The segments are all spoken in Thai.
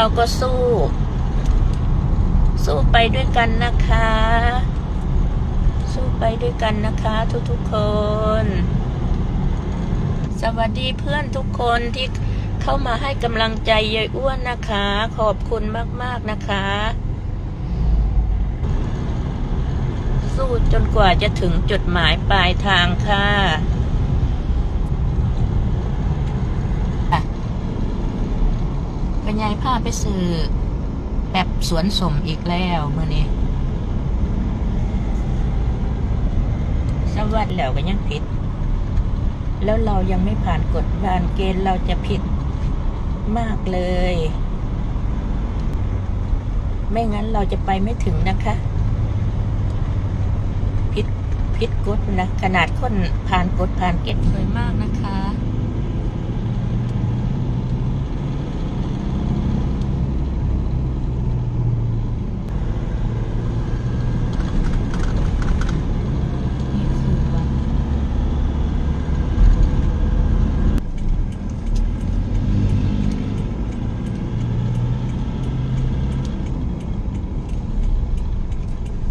เราก็สู้ สู้ไปด้วยกันนะคะ สู้ไปด้วยกันนะคะทุกๆคน สวัสดีเพื่อนทุกคนที่เข้ามาให้กำลังใจยายอ้วนนะคะ ขอบคุณมากๆนะคะ สู้จนกว่าจะถึงจุดหมายปลายทางค่ะ เป็นไงพาไปซื้อแบบสวนสมอีกแล้วเมื่อนี้สวัสดแล้วก็ยังผิด แล้วเรายังไม่ผ่านกฎบานเกณฑ์เราจะผิดมากเลย ไม่งั้นเราจะไปไม่ถึงนะคะพิษพิษกฎนะ ขนาดคนผ่านกฎผ่านเกณฑ์สวยมากนะคะ นี่คือวัด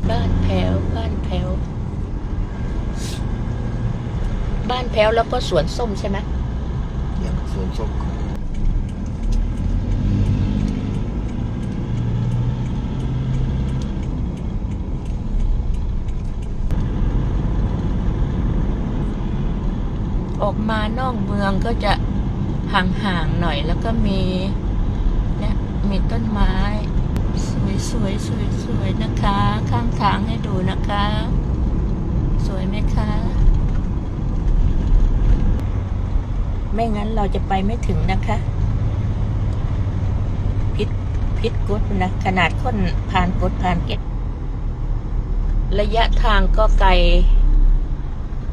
บ้านแพ้วบ้านแพ้วบ้านแพ้วแล้วก็สวนส้มใช่ไหมอย่างสวนส้มออกมานอกเมืองก็จะห่างๆหน่อยแล้วก็มีเนี่ยมีต้นไม้ สวยสวยสวยนะคะ ข้างทางให้ดูนะคะ สวยไหมคะ ไม่งั้นเราจะไปไม่ถึงนะคะ พิษพิษกฎนะ ขนาดคนผ่านกฎผ่านเกณฑ์ระยะทางก็ไกล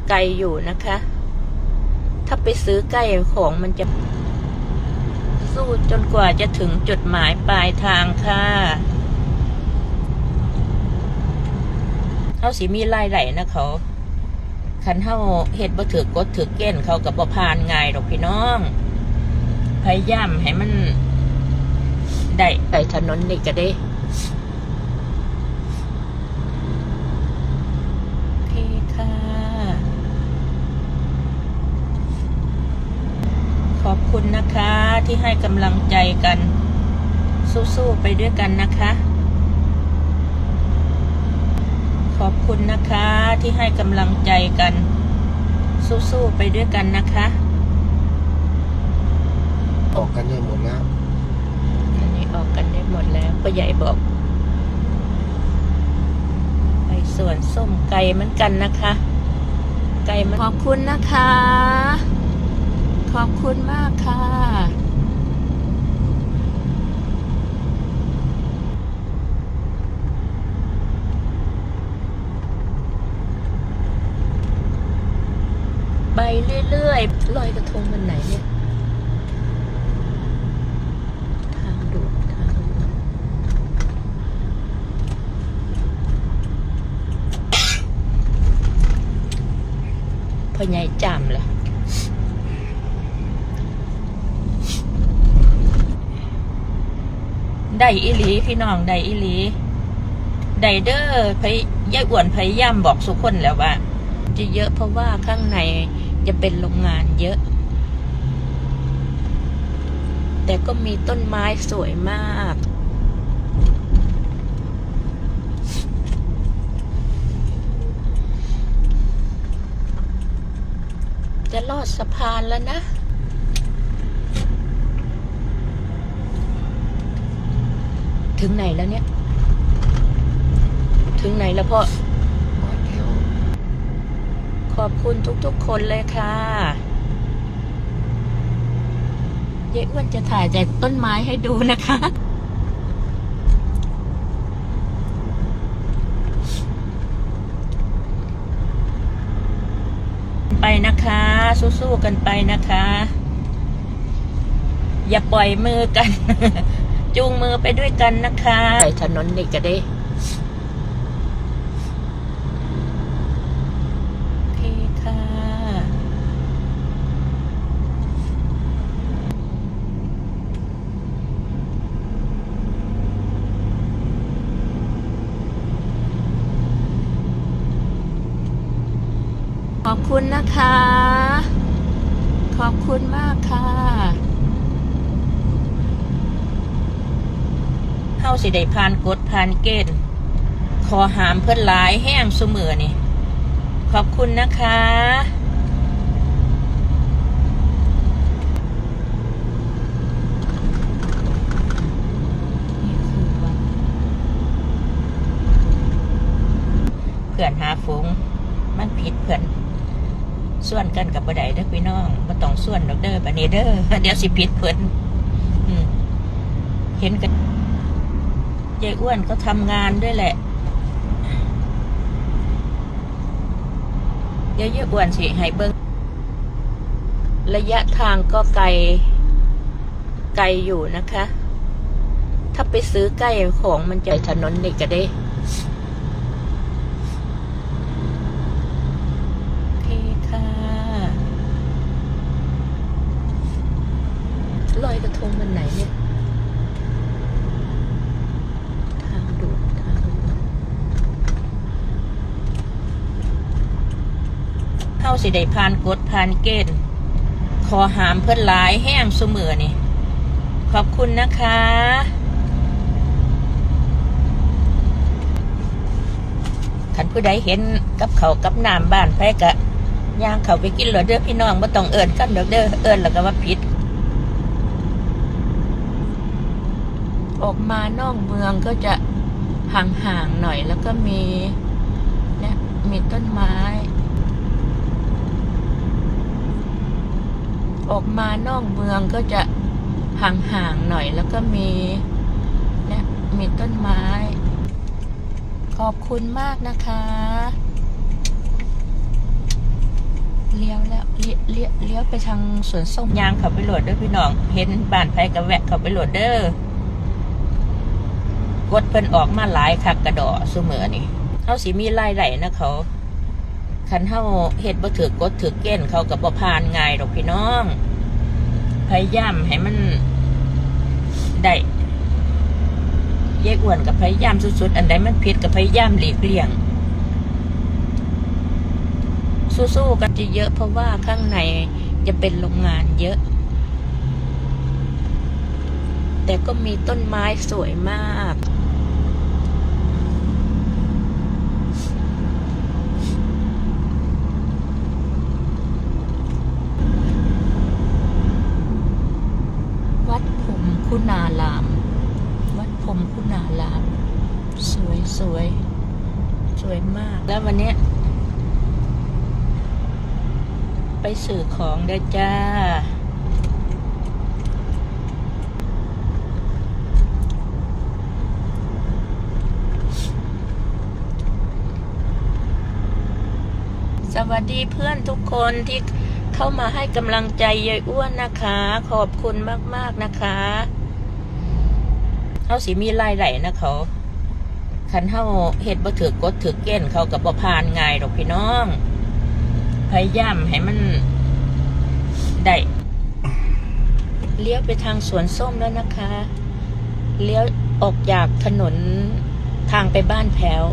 ไกลอยู่นะคะ ถ้าไปซื้อใกล้ของมันจะสู้จนกว่าจะถึงจุดหมายปลายทางค่ะ เขาสิมีไล่ไหลนะเขาคันเฮาเฮ็ดบ่ถือกดถือเกณฑ์เขากับบ่ผ่านง่ายดอกพี่น้อง พยายามให้มัน ได้ไปถนนนี่ก็ได้โอเคค่ะ ขอบคุณนะคะที่ให้กำลังใจกัน สู้ๆไปด้วยกันนะคะ ข อบคุณนะคะที่ให้กำลังใจกัน สู้ๆไปด้วยกันนะคะออกกันได้หมดแล้วอันนี้ออกกันได้หมดแล้วพ่อใหญ่บอก ไปสวนส้มไก่เหมือนกันนะคะ ไก่มันขอบคุณนะคะ ขอบคุณมากค่ะ เรื่อยๆลอยกระทงวันไหนเนี่ยทางด่วนทางด่วนพ่อใหญ่จำล่ะได้อีหลีพี่น้องได้อีหลีไดเด้อพยยายอ้วนพยายามบอกสุกคนแล้วว่า จะเยอะเพราะว่าข้างใน จะเป็นโรงงานเยอะ แต่ก็มีต้นไม้สวยมาก จะลอดสะพานแล้วนะถึงไหนแล้วเนี่ย ถึงไหนแล้วพ่อ ขอบคุณทุกๆคนเลยค่ะเย้อ้วนจะถ่ายจากต้นไม้ให้ดูนะคะ ไปนะคะ สู้ๆกันไปนะคะ อย่าปล่อยมือกัน จูงมือไปด้วยกันนะคะ ไปถนนนี่ก็ได้ โอเคค่ะ คุณนะคะ ขอบคุณมากค่ะเฮาสิได้ผ่านกฎผ่านเกณฑ์ขอหามเพื่อนหลายแห้งเสมอนี่ ขอบคุณนะคะ เพื่อนหาฝูงมันผิดเพื่อน ส่วนกันกับบ่ได้เด้อพี่น้องบ่ต้องส่วนดอกเด้อบัดนี้เด้อเดี๋ยวสิผิดเพิ่นเห็นกันยายอ้วนก็ทำงานด้วยแหละเดี๋ยวยายอ้วนสิให้เบิ่งระยะทางก็ไกล ไกลอยู่นะคะ ถ้าไปซื้อใกล้ของมันจะถนนนี่ก็ได้ โอเคค่ะลอยกระทงวันไหนเนี่ย ทางด่วนทางด่วนเข้า สิได้ผ่านกฎผ่านเกณฑ์ขอหามเพื่อนหลายแห้งเสมอนี่ ขอบคุณนะคะ ขันผู้ใดเห็นกับเขากับน้ำบ้านไผกะย่างเขาไปกินเหรอเด้อพี่น้องบ่ต้องเอิญกันเด้อเด้อเอิญแล้วก็ว่าผิด ออกมานอกเมืองก็จะห่างๆหน่อยแล้วก็มีเนี่ยมีต้นไม้ ออกมานอกเมืองก็จะห่างๆหน่อยแล้วก็มีเนี่ยมีต้นไม้ ขอบคุณมากนะคะเลี้ยวแล้วเลี้ยวเลี้ยวเลี้ยวไปทางสวนส้มยางเขาไปโหลดด้อพี่น้อง เห็นบ้านไผกับแวะเขาไปโหลดเด้อกดเพิ่นออกมาหลายคักกระดอซุมือนี่เฮาสิมีรายได้นะเขา คันเฮาเฮ็ดบ่ถือกดถือเกณฑ์เขากับบ่ผ่านง่ายดอกพี่น้อง พยายามให้มันได้ยายอ้วนกับพยายามสุดๆ อันใดมันผิดกับพยายามหลีกเลี่ยง สู้ๆกันจะเยอะเพราะว่าข้างในจะเป็นโรงงานเยอะ แต่ก็มีต้นไม้สวยมาก วัดพรหม คุณาราม วัดพรมคุณาราม สวยสวยสวยมาก แล้ววันนี้ ไปสื่อของเด้จ้า สวัสดีเพื่อนทุกคนที่เข้ามาให้กำลังใจยายอ้วนนะคะ ขอบคุณมาก ๆ นะคะ เขาสิมีรายได้นะเขาคันเฮาเฮ็ดบ่ถือกดถือเกณฑ์เขากับบ่ผ่านง่ายดอกพี่น้อง พยายามให้มันได้เลี้ยวไปทางสวนส้มแล้วนะคะ เลี้ยวออกจากถนนทางไปบ้านแพ้ว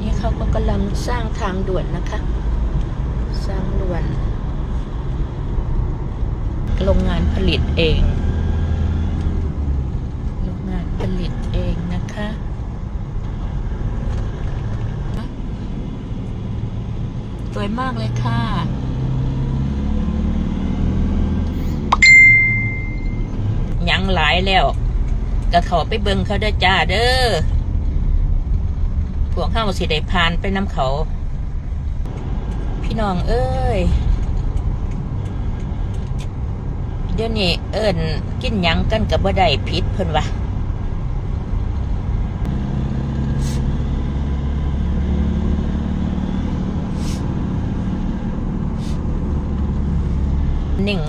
นี่เขาก็กำลังสร้างทางด่วนนะคะ สร้างด่วน โรงงานผลิตเอง ผลิตเองนะคะ สวยมากเลยค่ะยังหลายแล้วก็เขาไปเบิงเขาเด้จ้าเด้อพวกเข้าสิได้ผ่านไปน้ำเขา พี่น้องเอ้ยเดี๋ยวนี้เอิญกินยังกันกับบ่ได้ผิดเพิ่นวะ หนึ่ง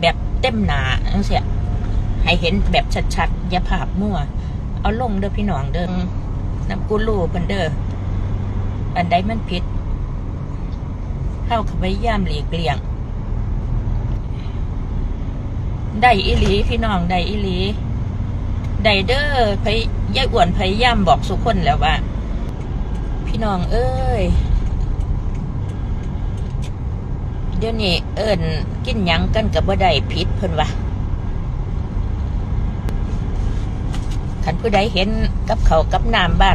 แบบเต็มหนาจังเสียให้เห็นแบบชัดๆอย่าภาพมั่ว เอาลงเด้อพี่น้องเด้อน้ำกูรูเพิ่นเด้ออันใดมันผิด เข้าเข้าไปย่ามหลีกเลี่ยง ได้อีหลีพี่น้องได้อีหลีได้เด้อพยายอ้วนพยายามบอกสุกคนแล้วว่า พี่น้องเอ้ย เดี๋ยวนี้เอิญกินยังกันกับบ่ได้ผิดเพิ่นว่าคันผู้ใดเห็นกับเขากับน้ำบ้าน